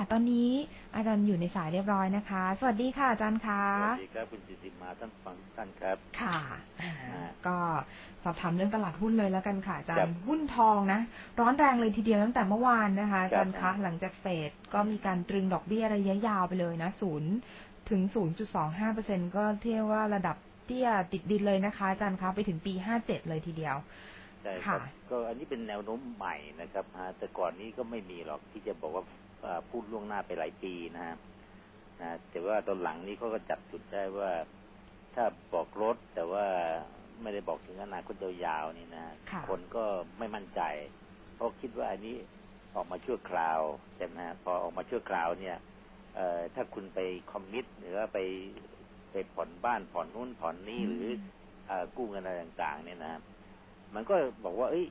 ค่ะ ตอนนี้อาจารย์อยู่ในสายเรียบร้อยนะคะ สวัสดีค่ะอาจารย์คะสวัสดีครับคุณจิติมาท่านฟังทุกท่านครับ ค่ะอ่าอ่าก็สอบถามเรื่องตลาดหุ้นเลยแล้วกันค่ะอาจารครัย์บหุ้นทองนะ ร้อนแรงเลยทีเดียวตั้งแต่เมื่อวานนะคะอาจารย์ครัคะบหลังจากเฟดก็มีการตรึงดอกเบี้ยระยะยาวไปเลยนะศูนย์ถึง 0.25เปอร์เซ็นก็เทียกว่าระดับเตี้ยติดดินเลยนะคะอาจารย์คะไปถึงปี 57 เลยทีเดียวใช่ครับค่ะก็อันนี้เป็นแนวโน้มใหม่นะครับฮะแต่ก่อนนี้ก็ไม่มีหรอกที่จะบอกว่าเอ่อ พูดล่วงหน้าไปหลายปีนะฮะนะแต่ว่าตอนหลังนี้เขาก็จับจุดได้ว่าถ้าบอกลดแต่ว่าไม่ได้บอกถึงอนาคตยาวๆนี่นะค่ะคนก็ไม่มั่นใจ เพราะคิดว่าอันนี้ออกมาชั่วคราวใช่ไหมฮะพอออกมาชั่วคราวเนี่ยเอ่อถ้าคุณไปคอมมิตหรือว่าไปไปผ่อนบ้านผ่อนนู่นผ่อนนี่หรือเอ่อกู้เงินอะไรต่าง ๆ เนี่ยนะมันก็บอกว่า เอ้ย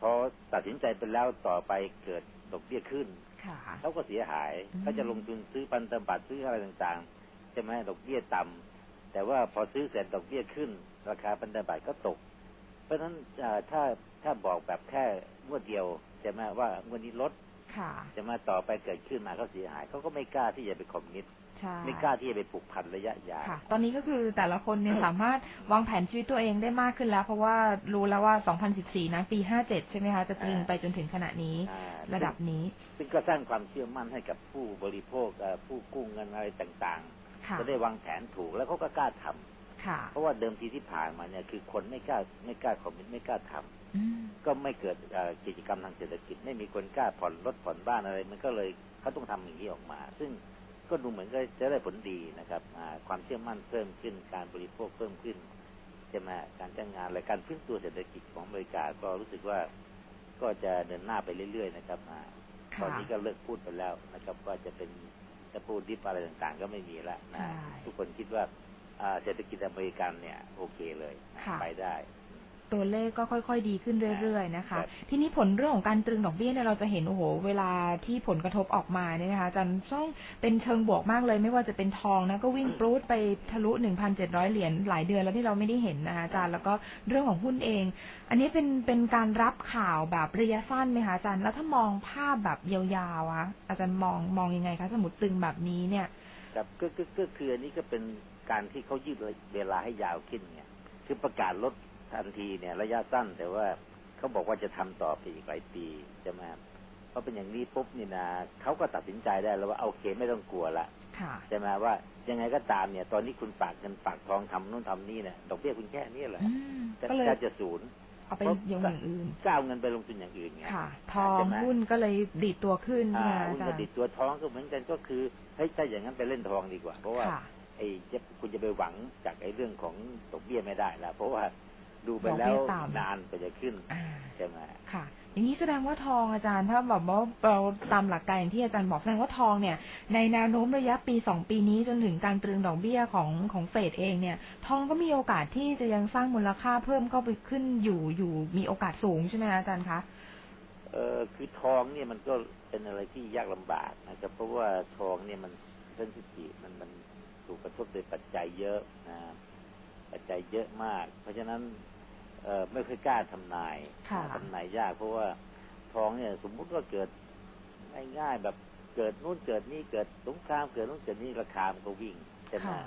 พอตัดสินใจไปแล้วต่อไปเกิดดอกเบี้ยขึ้นค่ะ เขาก็เสียหายอืมเขาจะลงทุนซื้อพันธบัตรซื้ออะไรต่างๆใช่ไหมดอกเบี้ยต่ำแต่ว่าพอซื้อเสร็จดอกเบี้ยขึ้น ราคาพันธบัตรก็ตก เพราะฉะนั้นเอ่อถ้าถ้าบอกแบบแค่งวดเดียวใช่ไหมว่างวดนี้ลดค่ะจะมาต่อไปเกิดขึ้นมาเขาเสียหายเขาก็ไม่กล้าที่จะไปคอมมิตใช่ ไม่กล้าที่จะไปผูกพันระยะยาวค่ะตอนนี้ก็คือแต่ละคนเนี่ยสามารถวางแผนชีวิตตัวเองได้มากขึ้นแล้ว เพราะว่ารู้แล้วว่า 2014 นะปี 57 ใช่ไหมคะจะตรึงไปจนถึงขณะนี้อ่าระดับนี้ ซึ่งก็สร้างความเชื่อมั่นให้กับผู้บริโภคเอ่อผู้กู้เงินอะไรต่างค่ะๆจะได้วางแผนถูกแล้วเขาก็กล้าทำค่ะเพราะว่าเดิมทีที่ผ่านมาเนี่ยคือคนไม่กล้าไม่กล้าคอมมิตไม่กล้าทำอืมก็ไม่เกิดเอ่อกิจกรรมทางเศรษฐกิจไม่มีคนกล้าผ่อนรถผ่อนบ้านอะไร มันก็เลยเขาต้องทำอย่างนี้ออกมา ซึ่ง ก็ดูเหมือนก็จะได้ผลดีนะครับอ่าความเชื่อมั่นเพิ่มขึ้นการบริโภคเพิ่มขึ้นใช่ไหมการจ้างงานและการฟื้นตัวเศรษฐกิจของอเมริกาก็รู้สึกว่าก็จะเดินหน้าไปเรื่อย ๆ นะครับอ่าตอนค่ะนี้ก็เลิกพูดไปแล้วนะครับว่าจะเป็นจะพูดดิบอะไรต่างๆ ก็ไม่มีแล้วนะใช่ทุกคนคิดว่าอ่าเศรษฐกิจอเมริกันเนี่ย โอเคเลยนะค่ะไปได้ ตัวเลขก็ค่อยๆ ดีขึ้นเรื่อยๆ นะคะครับทีนี้ผลเรื่องของการตรึงดอกเบี้ยเนี่ยเราจะเห็นโอ้โหเวลาที่ผลกระทบออกมาเนี่ยนะคะอาจารย์ต้องเป็นเชิงบวกมากเลย ไม่ว่าจะเป็นทองนะก็วิ่งปรูดไปทะลุ 1,700 เหรียญหลายเดือนแล้วที่เราไม่ได้เห็นนะคะอาจารย์แล้วก็เรื่องของหุ้นเอง อันนี้เป็นเป็นการรับข่าวแบบระยะสั้นไหมคะอาจารย์แล้วถ้ามองภาพแบบยาวๆอะอาจารย์มองมองยังไงคะสมมติตึงแบบนี้เนี่ยครับก็ก็ก็คืออันนี้ก็เป็นการที่เขายืดเวลาให้ยาวขึ้นไงคือประกาศลด ทันทีเนี่ย ระยะสั้นแต่ว่าเขาบอกว่าจะทำต่อไปอีกหลายปีใช่ไหมครับเพราะเป็นอย่างนี้ปุ๊บนี่นะเขาก็ตัดสินใจได้แล้วว่าโอเคไม่ต้องกลัวละค่ะใช่ไหมว่ายังไงก็ตามเนี่ย ตอนนี้คุณฝากเงินฝากทองทำนู่นทำนี่เนี่ยดอกเบี้ยคุณแค่นี้แหละอืมจะก็เลยจะจะศูนย์เอาไปอย่างอื่นก็เอาเงินไปลงทุนอย่างอื่นไงค่ะทองใช่ไหมหุ้นก็เลยดีดตัวขึ้นอ่าใช่ไหมหุ้นอากับจารดิย์ดตัวท้องก็เหมือนกันก็คือเฮ้ยถ้าอย่างนั้นไปเล่นทองดีกว่า เพราะว่าค่ะไอ้จะคุณจะไปหวังจากไอ้เรื่องของดอกเบี้ยไม่ได้แล้วเพราะว่า ดูไปดอกแล้เบี้วยต่ำนานกว่าจะขึ้นอ่าใช่ไหมค่ะ อย่างนี้แสดงว่าทองอาจารย์ถ้าแบบว่าเราตามหลักการอย่างที่อาจารย์บอกแสดงว่าทองเนี่ย ในแนวโน้มระยะปีสองปีนี้จนถึงการตรึงดอกเบี้ยของของเฟดเองเนี่ย ทองก็มีโอกาสที่จะยังสร้างมูลค่าเพิ่มเข้าไปขึ้นอยู่อยู่มีโอกาสสูงใช่ไหมคะอาจารย์คะเออคือทองเนี่ยมันก็เป็นอะไรที่ยากลำบากนะครับ เพราะว่าทองเนี่ยมันเซนซิทีฟมันมันถูกกระทบโดยปัจจัยเยอะนะปัจจัยเยอะมาก เพราะฉะนั้นเออ ไม่ค่อยกล้าทำนายค่ะทำนายยากเพราะว่าทองเนี่ย สมมุติว่าเกิดง่ายๆแบบเกิดนู่นเกิดนี่เกิดสงครามเกิดนู่นเกิดนี่ราคามันก็วิ่งใช่ไหมค่ะ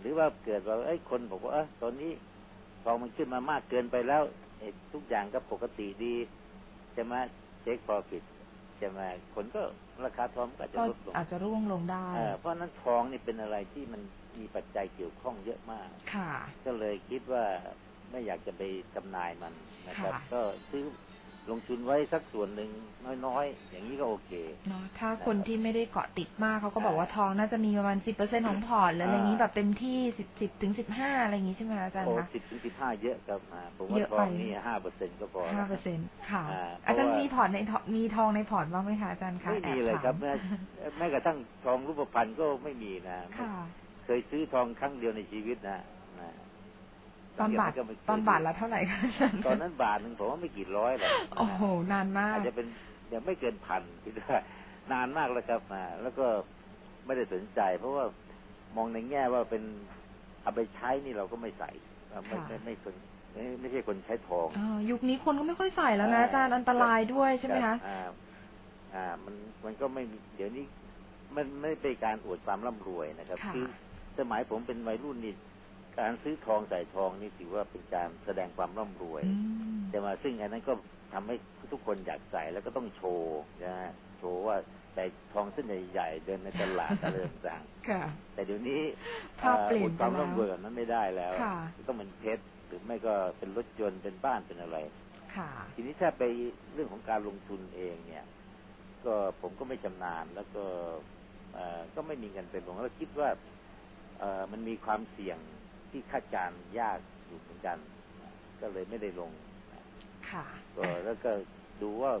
หรือว่าเกิดว่าเอ้ยคนบอกว่าเออตอนนี้ทองมันขึ้นมามากเกินไปแล้วเอ้ยทุกอย่างก็ปกติดีใช่ไหมเช็คพอฟิตใช่ไหมคนก็ราคาทองมันก็อาจจะก็ลดลงอาจจะร่วงลงได้เออเพราะฉะนั้นทองนี่เป็นอะไรที่มันมีปัจจัยเกี่ยวข้องเยอะมากค่ะ ก็เลยคิดว่า ไม่อยากจะไปจำหน่ายมันนะครับค่ะก็ซื้อลงทุนไว้สักส่วนหนึ่งน้อยๆ อย่างนี้ก็โอเคเนาะถ้าคนที่ไม่ได้เกาะติดมากเขาก็บอกว่าทองน่าจะมีประมาณสิบเปอร์เซ็นของพอร์ตหรืออะไรอย่างนี้อ่าแบบเต็มที่สิบสิบถึงสิบห้าอะไรอย่างนี้ใช่ไหมคะอาจารย์โอ้คะสิบถึงสิบห้าเยอะครับอ่าผมว่าเยอะทไปองนี่ห้าเปอร์เซ็นก็พอห้าแล้วเปอร์เซ็นค่ะอ่าอาจารย์เพราะว่ามีมีพอร์ตในทองมีทองในพอร์ตบ้างไหมคะอาจารย์คะไม่มีแอบเลยครับถามแม้แม้กระทั่งทองรูปพรรณก็ไม่มีนะค่ะเคยซื้อทองครั้งเดียวในชีวิตนะนะ ตอนบาทก็ไม่เคยตอนบาทละเท่าไหร่คะอาจารย์ตอนนั้นบาทหนึ่งผมว่าไม่กี่ร้อยหรอกนะโอ้โหนานมากอาจจะเป็นยังไม่เกินพันคิดว่านานมากแล้วครับมาแล้วก็ไม่ได้สนใจ เพราะว่ามองในแง่ว่าเป็นเอาไปใช้นี่เราก็ไม่ใส่อ่าไม่ค่ะไม่ไม่คนไม่ไม่ใช่คนใช้ทองอ่ายุคนี้คนก็ไม่ค่อยใส่แล้วนะอาจารย์อันตรายด้วยใช่ไหมรัคะบอ่าออ่า มันมันก็ไม่มีเดี๋ยวนี้มันไม่เป็นการอวดความร่ำรวยนะครับค่ะอสมัยผมเป็นวัยรุ่นนี่ การซื้อทองใส่ทองนี่ถือว่าเป็นการแสดงความร่ำรวยอืมแต่ว่าซึ่งอันนั้นก็ทำให้ทุกคนอยากใส่แล้วก็ต้องโชว์นะฮะโชว์ว่าใส่ทองเส้นใหญ่ๆเดินในตลาดอะไรต่างค่ะๆแต่เดี๋ยวนี้ภาพเปลี่ยนอ่ออวดความไปแล้วร่ำรวยแบบนั้นไม่ได้แล้วค่ะต้องเป็นเพชรหรือไม่ก็เป็นรถยนต์เป็นบ้านเป็นอะไรค่ะทีนี้ถ้าไปเรื่องของการลงทุนเองเนี่ย ก็ผมก็ไม่ชำนาญแล้วก็เอ่อก็ไม่มีเงินไปลงแล้วคิดว่าเอ่อมันมีความเสี่ยง ที่คาดการณ์ยากอยู่เหมือนกัน ก็เลยไม่ได้ลงค่ะก็แล้วก็ดูว่า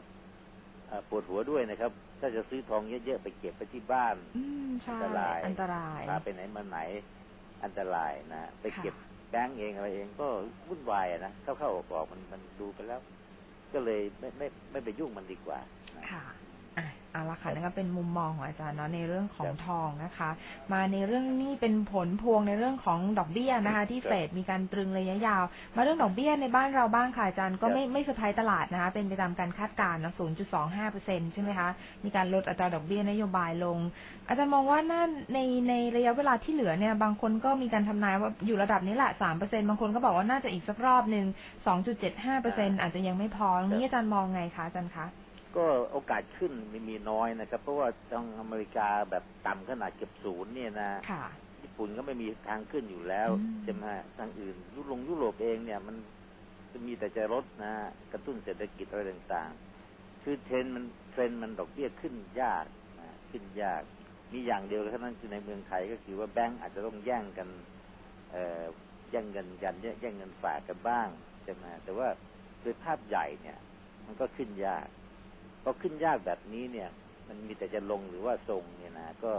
เอ่อปวดหัวด้วยนะครับ ถ้าจะซื้อทองเยอะๆไปเก็บไปที่บ้านอืมใช่อันตรายอันตรายพาไปไหนมาไหนอันตรายนะไปเก็บค่ะแบงก์เองอะไรเองก็วุ่นวายอะนะเข้าๆออกๆมันมันดูไปแล้ว ก็เลยไม่ไม่ไม่ไปยุ่งมันดีกว่านะค่ะ อะเอาละค่ะนั่นก็เป็นมุมมองของอาจารย์เนาะในเรื่องของครับทองนะคะ มาในเรื่องนี้เป็นผลพวงในเรื่องของดอกเบี้ยนะคะ ที่ครับเฟดมีการตรึงระยะยาว มาเรื่องดอกเบี้ยในบ้านเราบ้างค่ะอาจารย์ก็ครับไม่ไม่เซอร์ไพรส์ตลาดนะคะ เป็นไปตามการคาดการณ์นะ0.25เปอร์เซ็นใช่ไหมคะ มีการลดอัตราดอกเบี้ยนโยบายลง อาจารย์มองว่าน่าในในระยะเวลาที่เหลือเนี่ย บางคนก็มีการทำนายว่าอยู่ระดับนี้แหละ3เปอร์เซ็นบางคนก็บอกว่าน่าจะอีกสักรอบหนึ่ง2.75เปอร์เซ็นอาจจะยังไม่พอตรงนี้อาจารย์มองไงคะอาจารย์คะ ก็โอกาสขึ้นมีมีน้อยนะครับ เพราะว่าทางอเมริกาแบบต่ำขนาดเกือบศูนย์เนี่ยนะค่ะญี่ปุ่นก็ไม่มีทางขึ้นอยู่แล้วอืมใช่ไหมฮะทางอื่น ยุโรปยุโรปเองเนี่ย มันจะมีแต่จะลดนะฮะกระตุ้นเศรษฐกิจอะไรต่างๆ คือเทรนด์มันเทรนด์มันดอกเบี้ยขึ้นยากนะขึ้นยาก มีอย่างเดียวเท่านั้นคือในเมืองไทยก็คือว่าแบงก์อาจจะต้องแย่งกัน เอ่อแย่งเงินกันแย่งแย่งเงินฝากกันบ้างใช่ไหมแต่ว่าโดยภาพใหญ่เนี่ย มันก็ขึ้นยาก พอขึ้นยากแบบนี้เนี่ย มันมีแต่จะลงหรือว่าทรงเนี่ยนะก็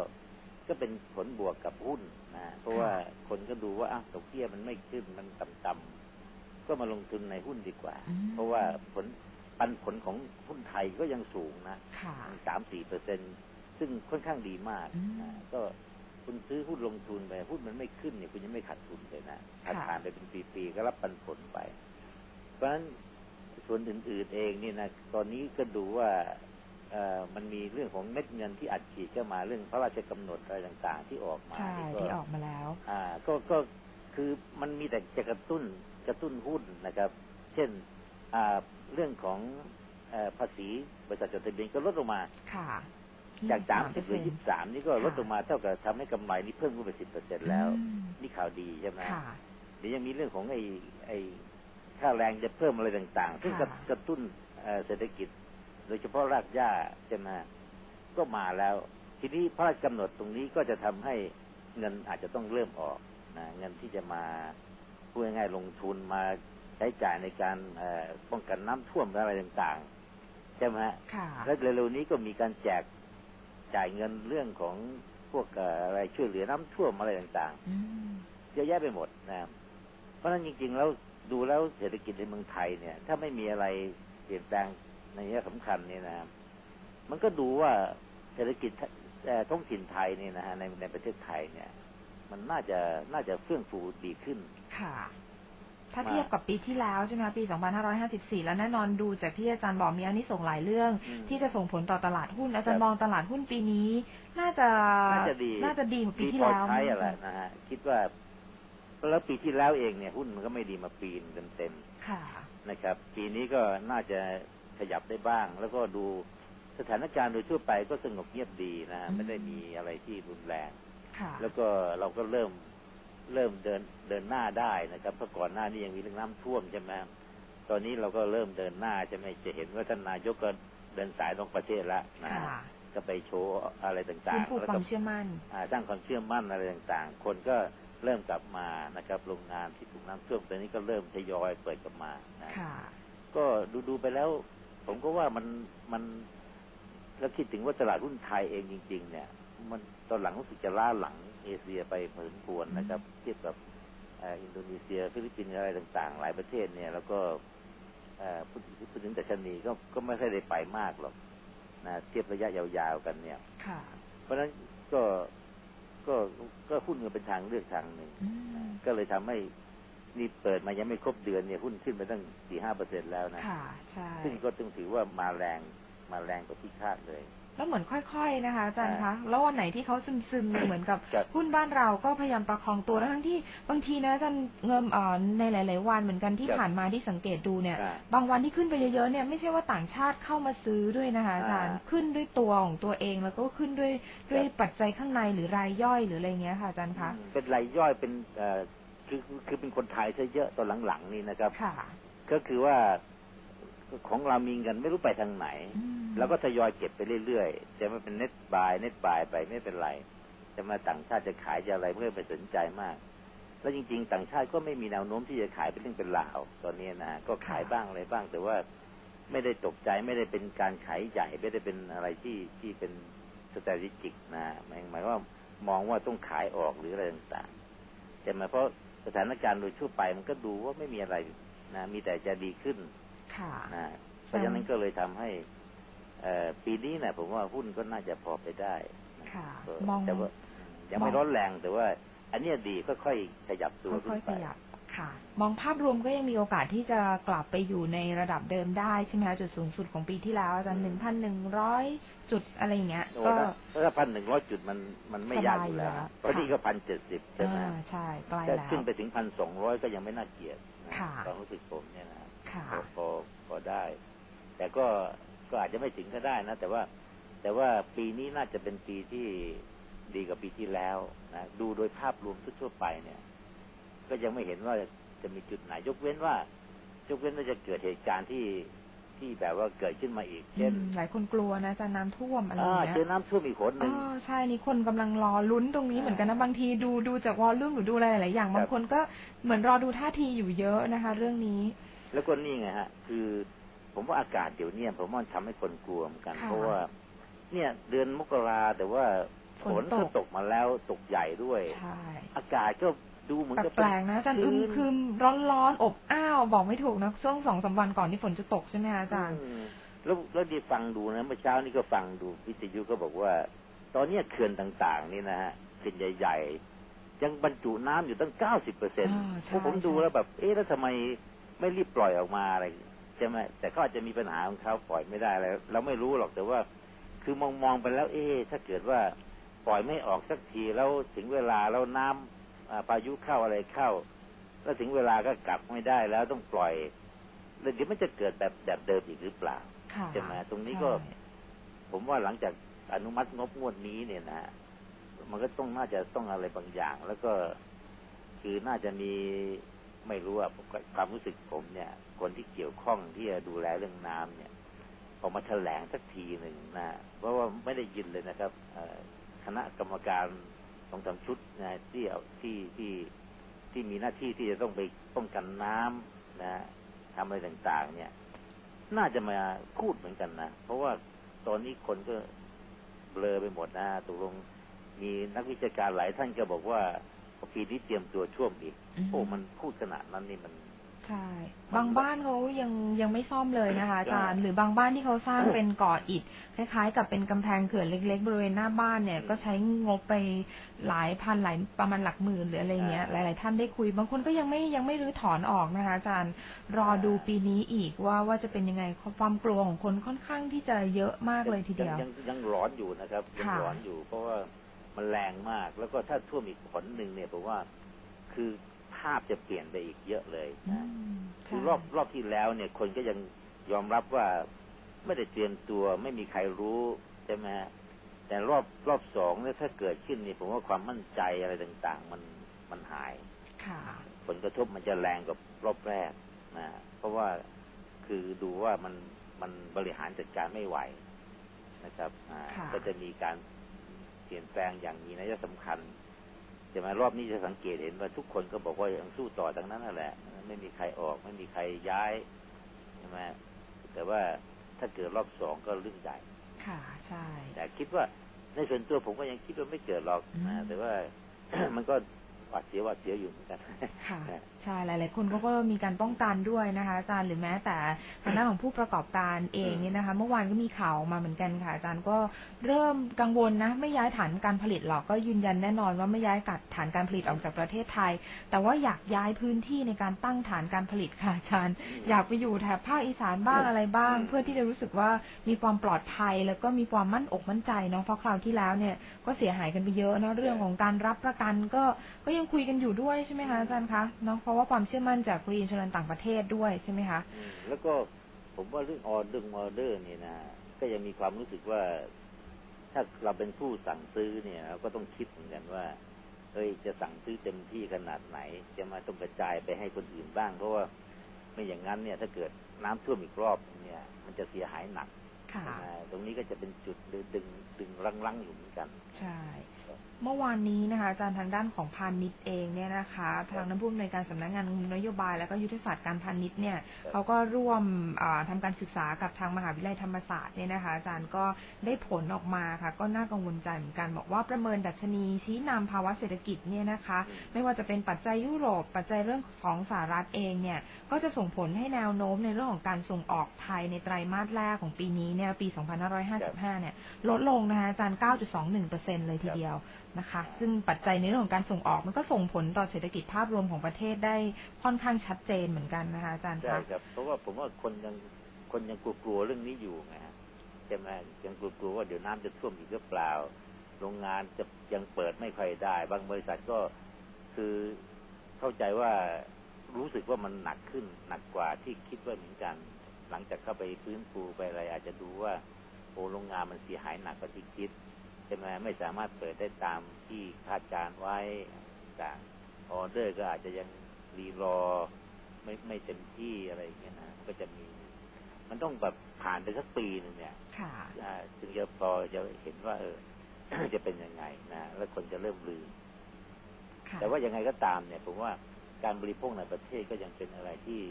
ก็เป็นผลบวกกับหุ้นนะเพราะว่าคนก็ดูว่าอ้าวดอกเบี้ยมันไม่ขึ้นมันต่ำๆก็มาลงทุนในหุ้นดีกว่าอืมเพราะว่าผลปันผลของหุ้นไทยก็ยังสูงนะค่ะสามสี่เปอร์เซ็นซึ่งค่อนข้างดีมากอืมนะก็คุณซื้อหุ้นลงทุนไปหุ้นมันไม่ขึ้นเนี่ยคุณยังไม่ขาดทุนเลยนะผ่านค่ะผ่านไปเป็นปีๆก็รับปันผลไป เพราะฉะนั้น ส่วนอื่นๆเองนี่นะตอนนี้ก็ดูว่าเอ่อมันมีเรื่องของเม็ดเงินที่อัดฉีดเข้ามาเรื่องพระราชกำหนดอะไรต่าง ๆ ที่ออกมาใช่นี่ก็ที่ออกมาแล้ว อ่า ก็ก็คือมันมีแต่จะกระตุ้นกระตุ้นหุ้นนะครับ เช่นอ่าเรื่องของเออภาษีบริษัทจดทะเบียนก็ลดลงมา ค่ะ จากสามสิบหรือ23%ยี่สิบสามนี่ก็ลดลงมาเท่ากับทำให้กำไรนี่เพิ่มขึ้นไปสิบเปอร์เซ็นแล้วอืมนี่ข่าวดีใช่ไหมค่ะเดี๋ยวยังมีเรื่องของไอ้ไอ้ ค่าแรงจะเพิ่มอะไรต่างๆ ซึ่งกระค่ะกระตุ้นเอ่อเศรษฐกิจ โดยเฉพาะรากหญ้าใช่ไหมก็มาแล้ว ทีนี้พระราชกำหนดตรงนี้ก็จะทำให้เงินอาจจะต้องเริ่มออกนะเงินที่จะมาพูดง่ายๆลงทุนมาใช้จ่ายในการเอ่อป้องกันน้ำท่วมอะไรต่างๆใช่ไหมฮะค่ะและเร็วๆนี้ก็มีการแจกจ่ายเงินเรื่องของพวกเอ่ออะไรช่วยเหลือน้ำท่วมอะไรต่างอืมๆเยอะแยะไปหมดนะครับเพราะฉะนั้นจริง ๆ แล้ว ดูแล้วเศรษฐกิจในเมืองไทยเนี่ย ถ้าไม่มีอะไรเปลี่ยนแปลงในนี้สำคัญเนี่ยนะครับมันก็ดูว่าเศรษฐกิจเอ่อท้องถิ่นไทยเนี่ยนะฮะในในประเทศไทยเนี่ย มันน่าจะน่าจะเฟื่องฟูดีขึ้น ค่ะ ถ้ามาเทียบกับปีที่แล้วใช่ไหมคะปี 2554 แล้วแน่นอนดูจากที่อาจารย์บอกมีอันนี้ส่งส์หลายเรื่องอืมที่จะส่งผลต่อตลาดหุ้นอาจารย์ครับมองตลาดหุ้นปีนี้ น่าจะน่าจะดีน่าจะดีกว่าปีดีที่พอแล้วใช้อะไรมากนะฮะคิดว่า แล้วปีที่แล้วเองเนี่ยหุ้นมันก็ไม่ดีมาปีนเต็มๆค่ะนะครับ ปีนี้ก็น่าจะขยับได้บ้าง แล้วก็ดูสถานการณ์โดยทั่วไปก็สงบเงียบดีนะฮะอืมไม่ได้มีอะไรที่รุนแรงค่ะแล้วก็เราก็เริ่มเริ่มเดินเดินหน้าได้นะครับเพราะก่อนหน้านี้ยังมีเรื่องน้ำท่วมใช่ไหมตอนนี้เราก็เริ่มเดินหน้าใช่ไหมจะเห็นว่าท่านนายกก็เดินสายลงประเทศแล้วนะค่ะฮะก็ไปโชว์อะไรต่าฟื้งนฟูๆแล้วควาก็มเชื่อมั่นอ่าสร้างความเชื่อมั่นอะไรต่างๆ คนก็ เริ่มกลับมานะครับ โรงงานที่ถูกน้ำท่วมตอนนี้ก็เริ่มทยอยเปิดกลับมานะค่ะก็ดูดูๆไปแล้ว ผมก็ว่ามันมันแล้วคิดถึงว่าตลาดหุ้นไทยเองจริง ๆ เนี่ย มันตอนหลังรู้สึกจะล้าหลังเอเชียไปพอสมควรนะครับ เทียบกับเอ่ออินโดนีเซียฟิลิปปินส์อะไรต่าง ๆ หลายประเทศเนี่ย แล้วก็เอ่อพูดพูดถึงแต่ชนีก็ก็ไม่ค่อยได้ไปมากหรอกนะเทียบระยะยาวๆกันเนี่ยค่ะเพราะฉะนั้นก็ ก็ก็หุ้นก็เป็นทางเลือกทางหนึ่งอืมก็เลยทำให้นี่เปิดมายังไม่ครบเดือนเนี่ยหุ้นขึ้นไปตั้งสี่ห้าเปอร์เซ็นแล้วนะค่ะใช่ซึ่งก็ต้องถือว่ามาแรง มาแรงกว่าที่คาดเลย แล้วเหมือนค่อยๆนะคะอาจารย์อ่าคะ แล้ววันไหนที่เขาซึมๆเนี่ยเหมือนกับครับหุ้นบ้านเราก็พยายามประคองตัวทั้งที่บางทีนะอาจารย์เงิมเอ่อในหลาย ๆ วันเหมือนกันที่ครับผ่านมาที่สังเกตดูเนี่ยอ่าบางวันที่ขึ้นไปเยอะๆเนี่ยไม่ใช่ว่าต่างชาติเข้ามาซื้อด้วยนะคะอาจารย์อ่าขึ้นด้วยตัวของตัวเองแล้วก็ขึ้นด้วยด้วยปัจจัยข้างในหรือรายย่อยหรืออะไรเงี้ยค่ะอาจารย์คะเป็นรายย่อยเป็นเอ่อคือคือเป็นคนไทยซะเยอะตอนหลังๆนี่นะครับค่ะก็คือว่า ของเรามีเงินไม่รู้ไปทางไหนอืมแล้วก็ทยอยเก็บไปเรื่อยๆจะมาเป็นเน็ตบายเน็ตบายไปไม่เป็นไร จะมาต่างชาติจะขายจะอะไรไม่ได้ไปสนใจมาก แล้วจริง ๆ ต่างชาติก็ไม่มีแนวโน้มที่จะขายเป็นเรื่องเป็นราวตอนนี้นะก็ขายบ้างอะไรบ้าง แต่ว่าไม่ได้ตกใจไม่ได้เป็นการขายใหญ่ไม่ได้เป็นอะไรที่ที่เป็นสต r a t e จิกนะหมายหมายว่ามองว่าต้องขายออกหรืออะไรต่างๆแต่มาเพราะสถานการณ์โดยทั่วไปมันก็ดูว่าไม่มีอะไรนะมีแต่จะดีขึ้น ค่ะนะเพราะฉะนั้นก็เลยทำให้เอ่อปีนี้นะผมว่าหุ้นก็น่าจะพอไปได้นะค่ะเออมองแต่ว่ายังไม่มองร้อนแรงแต่ว่า อันเนี้ยดีค่อยๆขยับตัวขึ้ค่อนยๆไปขยับค่ะ มองภาพรวมก็ยังมีโอกาสที่จะกลับไปอยู่ในระดับเดิมได้ใช่ไหมคะจุดสูงสุดของปีที่แล้วอาจารย์หนึ่งพันหนึ่งร้อยจุดอะไรอย่างเงี้ยโอ้ก็ถ้าถ้าพันหนึ่งร้อยจุดมันมันไม่ยากอยู่แล้วสบายอยู่แล้วเพราะนี่ก็พันเจ็ดสิบใช่ไหมอ่าใช่ใกล้ถ้าแล้วขึ้นไปถึงพันสองร้อยก็ยังไม่น่าเกลียดนะค่ะความรู้สึกผมเนี่ยนะค่ะ พอพอพอได้ แต่ก็ก็อาจจะไม่ถึงก็ได้นะ แต่ว่า แต่ว่าปีนี้น่าจะเป็นปีที่ดีกว่าปีที่แล้วนะดูโดยภาพรวมทั่วๆไปเนี่ย ก็ยังไม่เห็นว่าจะมีจุดไหน ยกเว้นว่ายกเว้นว่าจะเกิดเหตุการณ์ที่ที่แบบว่าเกิดขึ้นมาอีก เช่นอืมหลายคนกลัวนะอาจารย์น้ำท่วมอะไรออ่าย่างเจเงี้อยน้ำท่วมอีกหนหอ๋นึ่งอใช่นี่คนกำลังรอลุ้นตรงนี้อ่าเหมือนกันนะบางทีดูดูจากวอลลุ่มหรือดูอะไรหลายๆอย่างครับบางคนก็เหมือนรอดูท่าทีอยู่เยอะนะคะ เรื่องนี้ แล้วก็นี่ไงฮะ คือผมว่าอากาศเดี๋ยวเนี้ผมว่ามันทำให้คนกลัวเหมือนกันค่ะเพราะว่า เนี่ยเดือนมกราแต่ว่าฝฝนนตกก็ตกมาแล้วตกใหญ่ด้วยใช่อากาศก็ดูเหมือนกับแปลกๆนะอาจารย์อึมครึมร้อนร้อนๆอบอ้าว บอกไม่ถูกนะช่วงสองสามวันก่อนที่ฝนจะตกใช่ไหมคะอาจารย์อืมแล้วแล้วดีฟังดูนะเมื่อเช้านี่ก็ฟังดูวิทยุก็บอกว่า ตอนเนี้ยเขื่อนต่างๆ นี่นะฮะเขื่อนใหญ่ ๆ ยังบรรจุน้ำอยู่ตั้งเก้าสิบเปอร์เซ็นต์อ่าใช่ผมดูใช่แล้วแบบ เอ๊ะแล้วทำไม ไม่รีบปล่อยออกมาอะไรใช่ไหมแต่ก็อาจจะมีปัญหาของเขาปล่อยไม่ได้อะไรเราไม่รู้หรอกแต่ว่า คือมองมองไปแล้ว เอ๊ะถ้าเกิดว่าปล่อยไม่ออกสักทีแล้วถึงเวลาแล้วน้ำอ่าพายุเข้าอะไรเข้า แล้วถึงเวลาก็กลับไม่ได้แล้วต้องปล่อยแล้วเดี๋ยวมันจะเกิดแบบแบบเดิมอีกหรือเปล่าค่ะใช่ไหมตรงนี้ก็ใช่ผมว่าหลังจากอนุมัติงบงวดนี้เนี่ยนะฮะมันก็ต้องน่าจะต้องอะไรบางอย่าง แล้วก็คือน่าจะมี ไม่รู้อะผมก็ความรู้สึกผมเนี่ย คนที่เกี่ยวข้องที่จะดูแลเรื่องน้ำเนี่ยออกมาแถลงสักทีหนึ่งนะเพราะว่าไม่ได้ยินเลยนะครับคณะกรรมการสองสามชุดนะที่ที่ที่ที่มีหน้าที่ที่จะต้องไปป้องกันน้ำนะทำอะไรต่างๆ เนี่ย น่าจะมาพูดเหมือนกันนะเพราะว่าตอนนี้คนก็เบลอไปหมดนะตกลงมีนักวิชาการหลายท่านก็บอกว่า ปีนี้เตรียมตัวช่วมอีกอืมโอ้มันพูดขนาดนั้นนี่มันใช่บางบ้านเขายังยังไม่ซ่อมเลยนะคะอาจารย์ใช่หรือบางบ้านที่เขาสร้างเป็นก่ออิฐคล้ายๆ กับเป็นกำแพงเขื่อนเล็ก ๆ บริเวณหน้าบ้านเนี่ยอืมก็ใช้งบไปหลายพันหลายประมาณหลักหมื่นหรืออะไรเงี้ยหอ่าลายๆท่านได้คุย บางคนก็ยังไม่ยังไม่รื้อถอนออกนะคะอาจารย์รอดูอ่าปีนี้อีกว่าว่าจะเป็นยังไงความกลัวของคนค่อนข้างที่จะเยอะมากเลยทีเดียวงยังยังร้อนอยู่นะครับยังค่ะร้อนอยู่เพราะว่า มันแรงมาก แล้วก็ถ้าท่วมอีกผลหนึ่งเนี่ยผมว่าคือภาพจะเปลี่ยนไปอีกเยอะเลยอืนะมคือใช่รอบรอบที่แล้วเนี่ย คนก็ยังยอมรับว่าไม่ได้เตรียมตัว ไม่มีใครรู้ใช่ไหมฮะแต่รอบรอบสองเนี่ยถ้าเกิดขึ้นเนี่ยผมว่าความมั่นใจอะไรต่าง ๆ มันมันหายค่ะผลกระทบมันจะแรงกว่ารอบแรกนะเพราะว่าคือดูว่ามันมันบริหารจัดการไม่ไหวนะครับอ่าค่ะก็จะมีการ เปลี่ยนแปลงอย่างมีนัยสำคัญใช่ไหมรอบนี้จะสังเกตเห็นว่าทุกคนก็บอกว่ายังสู้ต่อทั้งนั้นนั่นแหละ ไม่มีใครออก ไม่มีใครย้ายใช่ไหมแต่ว่าถ้าเกิดรอบสองก็เรื่องใหญ่ค่ะใช่แต่คิดว่าในส่วนตัวผมก็ยังคิดว่าไม่เกิดหรอกนะแต่ว่ามันก็หวาดเสียวหวาดเสียวอยู่เหมือนกันค่ะ ใใช่หลาย ๆ คนเขาก็มีการป้องกันด้วยนะคะอาจารย์หรือแม้แต่ทางด้านของผู้ประกอบการเองเนี่ยนะคะ เมื่อวานก็มีข่าวออกมาเหมือนกันค่ะอาจารย์ก็เริ่มกังวลนะ ไม่ย้ายฐานการผลิตหรอกก็ยืนยันแน่นอนว่าไม่ย้ายกัดฐานการผลิตออกจากประเทศไทย แต่ว่าอยากย้ายพื้นที่ในการตั้งฐานการผลิตค่ะอาจารย์ อยากไปอยู่แถบภาคอีสานบ้างอะไรบ้าง เพื่อที่จะรู้สึกว่ามีความปลอดภัย แล้วก็มีความมั่นอกมั่นใจเนาะเพราะคราวที่แล้วเนี่ยก็เสียหายกันไปเยอะเนาะเรื่องของการรับประกันก็ก็ยังคุยกันอยู่ด้วยใช่ไหมคะอาจารย์คะเนาะเพราะว่าความเชื่อมั่นจากรีนชนันต่างประเทศด้วยใช่ไหมคะแล้วก็ผมว่าเรื่องออเดอร์ออเดอร์เนี่ยนะก็ยังมีความรู้สึกว่า ถ้าเราเป็นผู้สั่งซื้อเนี่ยเราก็ต้องคิดเหมือนกันว่าเฮ้ยจะสั่งซื้อเต็มที่ขนาดไหน จะมาต้องกระจายไปให้คนอื่นบ้างเพราะว่าไม่อย่างนั้นเนี่ย ถ้าเกิดน้ำท่วมอีกรอบเนี่ย มันจะเสียหายหนัก ตรงนี้ก็จะเป็นจุดดึงดึงดึงรั้งๆอยู่เหมือนกัน ใช่ เมื่อวานนี้นะคะ อาจารย์ทางด้านของพาณิชย์เองเนี่ยนะคะ ทางน้ำผู้อำนวยการสำนักงานนโยบาย และก็ยุทธศาสตร์การพาณิชย์เนี่ยเขาก็ร่วมอ่าทำาการศึกษากับทางมหาวิทยาลัยธรรมศาสตร์เนี่ยนะคะ อาจารย์ก็ได้ผลออกมาค่ะ ก็น่ากังวลใจเหมือนกันบอกว่าประเมินดัชนีชี้นำภาวะเศรษฐกิจเนี่ยนะคะ ไม่ว่าจะเป็นปัจจัยยุโรป ปัจจัยเรื่องของสหรัฐเองเนี่ยก็จะส่งผลให้แนวโน้มในเรื่องของการส่งออกไทยในไตรมาสแรกของปีนี้เนี่ยปี 2555 เนี่ยลดลงนะคะอาจารย์ 9.21%เลยทีเดียวนะคะ ซึ่งปัจจัยในเรื่องของการส่งออกมันก็ส่งผลต่อเศรษฐกิจภาพรวมของประเทศได้ค่อนข้างชัดเจนเหมือนกันนะคะอาจารย์ใช่คะครับเพราะว่าผมว่าคนยังคนยังกลัวๆเรื่องนี้อยู่ไงฮะใช่ไหมยังกลัวๆว่าเดี๋ยวน้ำจะท่วมอีกหรือเปล่า โรงงานจะยังเปิดไม่ค่อยได้ บางบริษัทก็คือเข้าใจว่ารู้สึกว่ามันหนักขึ้นหนักกว่าที่คิดว่าเหมือนกันห ลังจากเข้าไปฟื้นฟูไปอะไร อาจจะดูว่า โอ้โรงงานมันเสียหายหนักกว่าที่คิดใช่ไหมไม่สามารถเปิดได้ตามที่คาดการไว้ต่างออเดอร์ก็อาจจะยังรีรอไม่ไม่เต็มที่อะไรอย่างเงี้ยนะก็จะมี มันต้องแบบผ่านไปสักปีหนึ่งเนี่ยค่ะอ่าถึงจะพอจะเห็นว่า เออ จะเป็นยังไงนะแล้วคนจะเริ่มลืมค่ะแต่ว่ายังไงก็ตามเนี่ย ผมว่าการบริโภคในประเทศก็ยังเป็นอะไรที่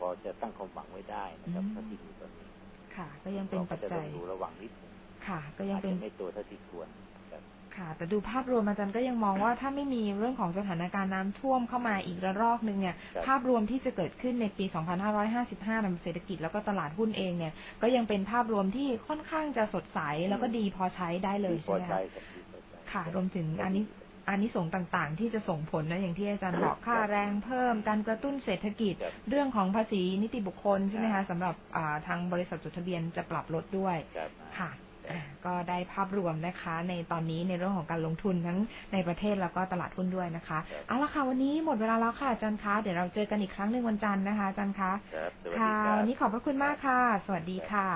พอจะตั้งความหวังไว้ได้นะครับเท่าที่ดูตอนนี้ค่ะ ก็ยังเป็นปัจราก็จะจัต้อยงดูระวังนิดนึงค่ะ ก็ยังอาจเป็นจะไม่โตเท่าที่ควรครับค่ะ แต่ดูภาพรวมอาจารย์ก็ยังมองว่าถ้าไม่มีเรื่องของสถานการณ์น้ำท่วมเข้ามาอีกระลอกหนึ่งเนี่ยครับภาพรวมที่จะเกิดขึ้นในปี 2555ในเศรษฐกิจแล้วก็ตลาดหุ้นเองเนี่ย ก็ยังเป็นภาพรวมที่ค่อนข้างจะสดใสแล้วก็ดีพอใช้ได้เลยที่พใช่อไหมใช้คะกับที่พอใช้ค่ะ รวมถึงอันนี้ อันนี้ส่งส์ต่างๆ ที่จะส่งผลนะอย่างที่อาจารย์บอกค่าแรงเพิ่ม การกระตุ้นเศรษฐกิจครับเรื่องของภาษีนิติบุคคลใช่ไหมครัคะบสำหรับอ่าทางบริษัทจดทะเบียนจะปรับลดด้วยครับค่ะอ่าก็ได้ภาพรวมนะคะ ในตอนนี้ในเรื่องของการลงทุนทั้งในประเทศแล้วก็ตลาดหุ้นด้วยนะคะครับเอาละค่ะวันนี้หมดเวลาแล้วค่ะอาจารย์คะเดี๋ยวเราเจอกันอีกครั้งหนึ่งวันจันทร์นะคะอาจารย์คะครับสวัสดีค่ะครับวันนี้ขอบพระคุณมากค่ะ สวัสดีค่ะ